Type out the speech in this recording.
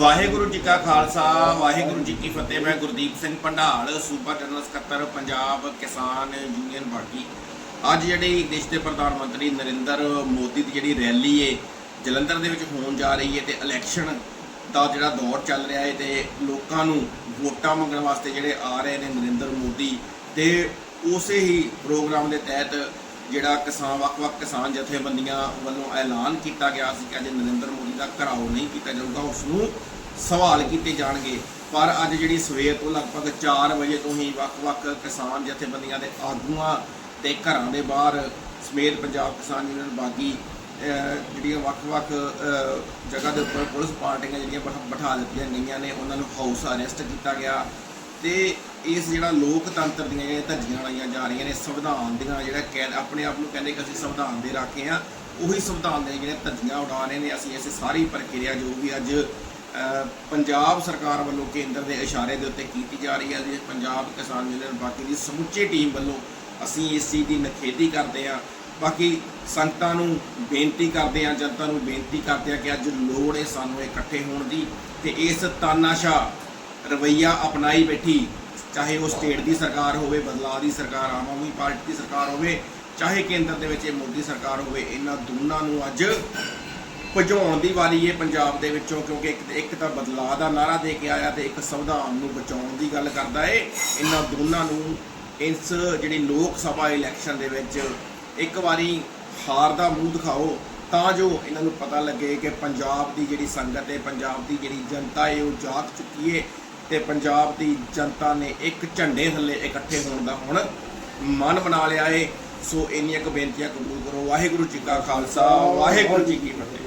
ਵਾਹਿਗੁਰੂ ਜੀ ਕਾ ਖਾਲਸਾ, ਵਾਹਿਗੁਰੂ ਜੀ ਕੀ ਫਤਿਹ। ਮੈਂ ਗੁਰਦੀਪ ਸਿੰਘ ਭੰਡਾਲ ਸੂਬਾ ਜਨਰਲ ਸਕੱਤਰ, ਪੰਜਾਬ ਕਿਸਾਨ ਯੂਨੀਅਨ ਪਾਰਟੀ ਅੱਜ ਜਿਹੜੀ ਦੇਸ਼ ਦੇ ਪ੍ਰਧਾਨ ਮੰਤਰੀ ਨਰਿੰਦਰ ਮੋਦੀ ਦੀ ਜਿਹੜੀ ਰੈਲੀ ਏ, ਜਲੰਧਰ ਦੇ ਵਿੱਚ ਹੋਣ ਜਾ ਰਹੀ ਹੈ ਤੇ ਇਲੈਕਸ਼ਨ ਦਾ ਜਿਹੜਾ ਦੌਰ ਚੱਲ ਰਿਹਾ ਹੈ ਤੇ ਲੋਕਾਂ ਨੂੰ ਵੋਟਾਂ ਮੰਗਣ ਵਾਸਤੇ ਜਿਹੜੇ ਆ ਰਹੇ ਨੇ ਨਰਿੰਦਰ ਮੋਦੀ ਤੇ ਉਸੇ ਹੀ ਪ੍ਰੋਗਰਾਮ ਦੇ ਤਹਿਤ ਜਿਹੜਾ ਕਿਸਾਨ, ਵੱਖ-ਵੱਖ ਕਿਸਾਨ ਜਥੇਬੰਦੀਆਂ ਵੱਲੋਂ ਐਲਾਨ ਕੀਤਾ ਗਿਆ ਸੀ ਕਿ ਅੱਜ ਨਰਿੰਦਰ ਮੋਦੀ ਦਾ ਘਰਾਓ ਨਹੀਂ ਕੀਤਾ ਜਾਊਗਾ ਉਸ ਨੂੰ ਸਵਾਲ ਕੀਤੇ ਜਾਣਗੇ। ਪਰ ਅੱਜ ਜਿਹੜੀ ਸਵੇਰ ਤੋਂ ਲਗਭਗ 4 ਵਜੇ ਤੋਂ ਹੀ ਵੱਖ-ਵੱਖ ਕਿਸਾਨ ਜਥੇਬੰਦੀਆਂ ਦੇ ਆਗੂਆਂ ਤੇ ਘਰਾਂ ਦੇ ਬਾਹਰ ਸਮੇਤ ਪੰਜਾਬ ਕਿਸਾਨ ਯੂਨੀਅਨ ਬਾਗੀ ਜਿਹੜੀਆਂ ਵੱਖ-ਵੱਖ ਜਗ੍ਹਾ ਦੇ ਉੱਪਰ ਪੁਲਿਸ ਪਾਰਟੀਆਂ ਜਿਹੜੀਆਂ ਬਿਠਾ- ਬਿਠਾ ਦਿੱਤੀਆਂ ਗਈਆਂ ਨੇ, ਉਹਨਾਂ ਨੂੰ ਹਾਊਸ ਅਰੈਸਟ ਕੀਤਾ ਗਿਆ। ਤੇ ਇਸ ਜਿਹੜਾ ਲੋਕਤੰਤਰ ਦੀਆਂ ਜਿਹੜੀਆਂ ਧੱਜੀਆਂ ਲਾਈਆਂ ਜਾ ਰਹੀਆਂ ਨੇ, ਸੰਵਿਧਾਨ ਦੀਆਂ ਜਿਹੜਾ ਕਹਿ ਆਪਣੇ ਆਪ ਨੂੰ ਕਹਿੰਦੇ ਕਿ ਅਸੀਂ ਸੰਵਿਧਾਨ ਦੇ ਰਾਖੇ ਆ ਉਹੀ ਸੰਵਿਧਾਨ ਦੇ ਜਿਹੜੇ ਧੱਜੀਆਂ ਉਡਾ ਰਹੇ ਨੇ, ਅਸੀਂ ਇਸ ਸਾਰੀ ਪ੍ਰਕਿਰਿਆ ਜੋ ਵੀ ਅੱਜ ਪੰਜਾਬ ਸਰਕਾਰ ਵੱਲੋਂ ਕੇਂਦਰ ਦੇ ਇਸ਼ਾਰੇ ਦੇ ਉੱਤੇ ਕੀਤੀ ਜਾ ਰਹੀ ਹੈ ਪੰਜਾਬ ਕਿਸਾਨ ਯੂਨੀਅਨ ਬਾਕੀ ਦੀ ਸਮੁੱਚੀ ਟੀਮ ਵੱਲੋਂ ਅਸੀਂ ਇਸ ਚੀਜ਼ ਦੀ ਨਖੇਦੀ ਕਰਦੇ ਹਾਂ। ਬਾਕੀ ਸੰਗਤਾਂ ਨੂੰ ਬੇਨਤੀ ਕਰਦੇ ਹਾਂ, ਜਨਤਾ ਨੂੰ ਬੇਨਤੀ ਕਰਦੇ ਹਾਂ ਕਿ ਅੱਜ ਲੋੜ ਹੈ ਸਾਨੂੰ ਇਕੱਠੇ ਹੋਣ ਦੀ ਤੇ ਇਸ ਤਾਨਾਸ਼ਾ ਰਵਈਆ ਅਪਣਾਈ ਬੈਠੀ, ਚਾਹੇ ਉਹ ਸਟੇਟ ਦੀ ਸਰਕਾਰ ਹੋਵੇ, ਬਦਲਾਅ ਦੀ ਸਰਕਾਰ, ਆਮ ਆਦਮੀ ਪਾਰਟੀ ਦੀ ਸਰਕਾਰ ਹੋਵੇ, ਚਾਹੇ ਕੇਂਦਰ ਦੇ ਵਿੱਚ ਇਹ ਮੋਦੀ ਸਰਕਾਰ ਹੋਵੇ, ਇਹਨਾਂ ਦੋਨਾਂ ਨੂੰ ਅੱਜ ਭਜਾਉਣ ਦੀ ਵਾਰੀ ਹੈ ਪੰਜਾਬ ਦੇ ਵਿੱਚੋਂ, ਕਿਉਂਕਿ ਇੱਕ ਇੱਕ ਤਾਂ ਬਦਲਾਅ ਦਾ ਨਾਰਾ ਦੇ ਕੇ ਆਇਆ ਤੇ ਇੱਕ ਸੰਵਿਧਾਨ ਨੂੰ ਬਚਾਉਣ ਦੀ ਗੱਲ ਕਰਦਾ ਏ। ਇਹਨਾਂ ਦੋਨਾਂ ਨੂੰ ਇਸ ਜਿਹੜੀ ਲੋਕ ਸਭਾ ਇਲੈਕਸ਼ਨ ਦੇ ਵਿੱਚ ਇੱਕ ਵਾਰੀ ਹਾਰ ਦਾ ਮੂੰਹ ਦਿਖਾਓ, ਤਾਂ ਜੋ ਇਹਨਾਂ ਨੂੰ ਪਤਾ ਲੱਗੇ ਕਿ ਪੰਜਾਬ ਦੀ ਜਿਹੜੀ ਸੰਗਤ ਹੈ ਪੰਜਾਬ ਦੀ ਜਿਹੜੀ ਜਨਤਾ ਹੈ ਉਹ ਜਾਗ ਚੁੱਕੀ ਹੈ ਤੇ ਪੰਜਾਬ ਦੀ ਜਨਤਾ ਨੇ ਇੱਕ ਝੰਡੇ ਥੱਲੇ ਇਕੱਠੇ ਹੋਣ ਦਾ ਹੁਣ ਮਨ ਬਣਾ ਲਿਆ ਏ। ਸੋ ਇੰਨੀਆਂ ਕੁ ਬੇਨਤੀਆਂ ਕਬੂਲ ਕਰੋ। ਵਾਹਿਗੁਰੂ ਜੀ ਕਾ ਖਾਲਸਾ। ਵਾਹਿਗੁਰੂ ਜੀ ਕੀ ਫਤਿਹ।